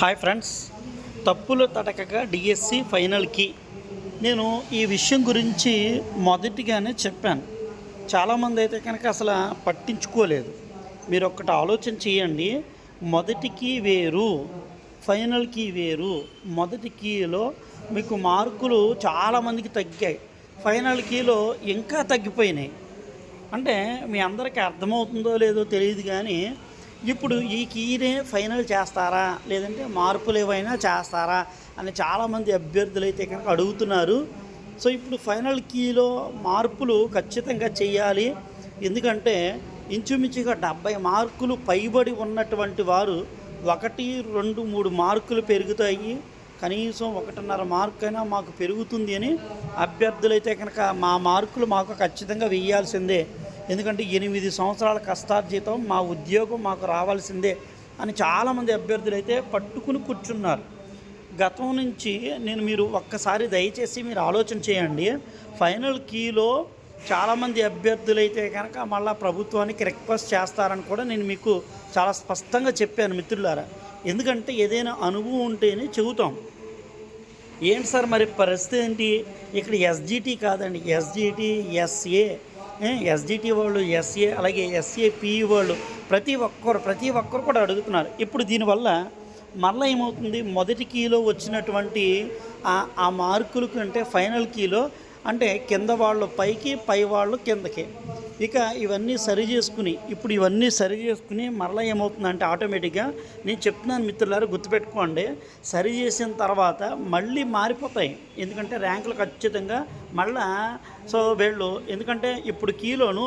Hi friends. తప్పులు తడకగా DSC ఫైనల్కి నేను ఈ విషయం గురించి మొదటిగానే చెప్పాను. చాలామంది అయితే కనుక అసలు పట్టించుకోలేదు. మీరు ఒక్కటి ఆలోచన చేయండి. మొదటికి వేరు ఫైనల్కి వేరు. మొదటి కీలో మీకు మార్కులు చాలామందికి తగ్గాయి. ఫైనల్ కీలో ఇంకా తగ్గిపోయినాయి. అంటే మీ అందరికీ అర్థమవుతుందో లేదో తెలియదు కానీ ఇప్పుడు ఈ కీనే ఫైనల్ చేస్తారా? లేదంటే మార్పులు ఏవైనా చేస్తారా? అని చాలామంది అభ్యర్థులు అయితే కనుక అడుగుతున్నారు. సో ఇప్పుడు ఫైనల్ కీలో మార్పులు ఖచ్చితంగా చేయాలి. ఎందుకంటే ఇంచుమించుగా డెబ్బై మార్కులు పైబడి ఉన్నటువంటి వారు ఒకటి రెండు మూడు మార్కులు పెరుగుతాయి. కనీసం ఒకటిన్నర మార్కు అయినా మాకు పెరుగుతుంది అని అభ్యర్థులైతే కనుక మా మార్కులు మాకు ఖచ్చితంగా వేయాల్సిందే. ఎందుకంటే ఎనిమిది సంవత్సరాల కష్టార్జితం మా ఉద్యోగం మాకు రావాల్సిందే అని చాలామంది అభ్యర్థులు అయితే పట్టుకుని కూర్చున్నారు. గతం నుంచి నేను మీరు ఒక్కసారి దయచేసి మీరు ఆలోచన చేయండి. ఫైనల్ కీలో చాలామంది అభ్యర్థులు అయితే కనుక మళ్ళీ ప్రభుత్వానికి రిక్వెస్ట్ చేస్తారని కూడా నేను మీకు చాలా స్పష్టంగా చెప్పాను మిత్రులారా. ఎందుకంటే ఏదైనా అనుభవం ఉంటేనే చెబుతాం. ఏంటి సార్ మరి పరిస్థితి ఏంటి? ఇక్కడ ఎస్జిటి కాదండి. ఎస్జిటి ఎస్ఏ ఎస్జిటి వాళ్ళు ఎస్ఏ అలాగే ఎస్ఏ పిఈ వాళ్ళు ప్రతి ఒక్కరు ప్రతి ఒక్కరు కూడా అడుగుతున్నారు. ఇప్పుడు దీనివల్ల మళ్ళీ ఏమవుతుంది? మొదటి కీలో వచ్చినటువంటి ఆ- ఆ మార్కుల కంటే ఫైనల్ కీలో అంటే కింద వాళ్ళు పైకి పై వాళ్ళు కిందకి. ఇక ఇవన్నీ సరి చేసుకుని ఇప్పుడు ఇవన్నీ సరి చేసుకుని మరలా ఏమవుతుందంటే ఆటోమేటిక్గా నేను చెప్తున్నాను మిత్రులారు గుర్తుపెట్టుకోండి సరి చేసిన తర్వాత మళ్ళీ మారిపోతాయి. ఎందుకంటే ర్యాంకులు ఖచ్చితంగా మళ్ళా సో వీళ్ళు. ఎందుకంటే ఇప్పుడు కీలోను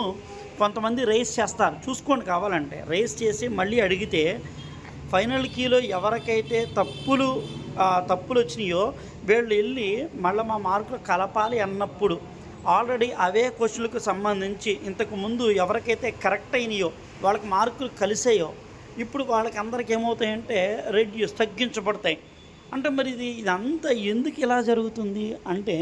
కొంతమంది రేస్ చేస్తారు. చూసుకోండి కావాలంటే. రేస్ చేసి మళ్ళీ అడిగితే ఫైనల్ కీలో ఎవరికైతే తప్పులు తప్పులు వచ్చినాయో వీళ్ళు వెళ్ళి మళ్ళీ మా మార్కులు కలపాలి అన్నప్పుడు ఆల్రెడీ అవే క్వశ్చన్లకు సంబంధించి ఇంతకు ముందు ఎవరికైతే కరెక్ట్ అయినాయో వాళ్ళకి మార్కులు కలిసాయో ఇప్పుడు వాళ్ళకి అందరికి ఏమవుతాయంటే రెడ్యూస్ తగ్గించబడతాయి. అంటే మరి ఇది ఇదంతా ఎందుకు ఇలా జరుగుతుంది? అంటే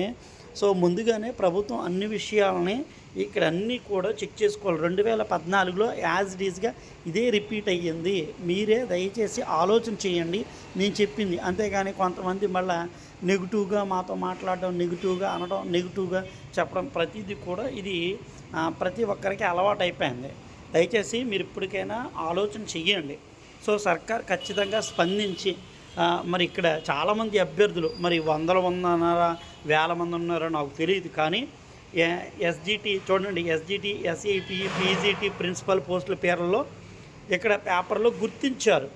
సో ముందుగానే ప్రభుత్వం అన్ని విషయాలని ఇక్కడ అన్నీ కూడా చెక్ చేసుకోవాలి. రెండు వేల పద్నాలుగులో యాజ్ డీజ్గా ఇదే రిపీట్ అయ్యింది. మీరే దయచేసి ఆలోచన చేయండి. నేను చెప్పింది. అంతేగాని కొంతమంది మళ్ళా నెగిటివ్గా మాతో మాట్లాడడం నెగిటివ్గా అనడం నెగిటివ్గా చెప్పడం ప్రతిదీ కూడా ఇది ప్రతి ఒక్కరికి అలవాటు అయిపోయింది. దయచేసి మీరు ఇప్పటికైనా ఆలోచన చెయ్యండి. సో సర్కార్ ఖచ్చితంగా స్పందించి మరి ఇక్కడ చాలామంది అభ్యర్థులు మరి వందల మంది ఉన్నారా వేల మంది ఉన్నారో నాకు తెలియదు కానీ ఎస్జిటి చూడండి ఎస్జిటి ఎస్ఈపి పీజీటీ ప్రిన్సిపల్ పోస్టుల పేర్లలో ఇక్కడ పేపర్లో గుర్తించారు.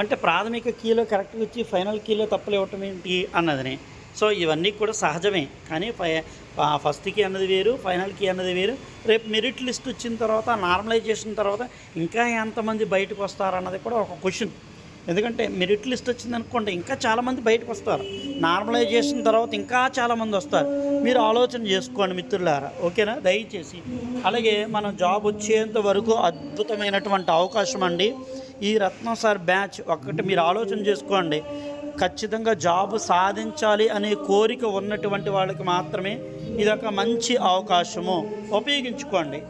అంటే ప్రాథమిక కీలో కరెక్ట్గా వచ్చి ఫైనల్ కీలో తప్పులు ఇవ్వటం ఏంటి అన్నదని. సో ఇవన్నీ కూడా సహజమే కానీ ఫై ఫస్ట్ కీ అన్నది వేరు ఫైనల్ కీ అన్నది వేరు. రేపు మెరిట్ లిస్ట్ వచ్చిన తర్వాత నార్మలైజేషన్ తర్వాత ఇంకా ఎంతమంది బయటకు వస్తారన్నది కూడా ఒక క్వశ్చన్. ఎందుకంటే మెరిట్ లిస్ట్ వచ్చింది అనుకోండి ఇంకా చాలామంది బయటకు వస్తారు. నార్మలైజేషన్ తర్వాత ఇంకా చాలామంది వస్తారు. మీరు ఆలోచన చేసుకోండి మిత్రులారా ఓకేనా? దయచేసి. అలాగే మనం జాబ్ వచ్చేంత వరకు అద్భుతమైనటువంటి అవకాశం అండి. ఈ రత్నం సార్ బ్యాచ్ ఒక్కటి మీరు ఆలోచన చేసుకోండి. ఖచ్చితంగా జాబ్ సాధించాలి అనే కోరిక ఉన్నటువంటి వాళ్ళకి మాత్రమే ఇదొక మంచి అవకాశము. ఉపయోగించుకోండి.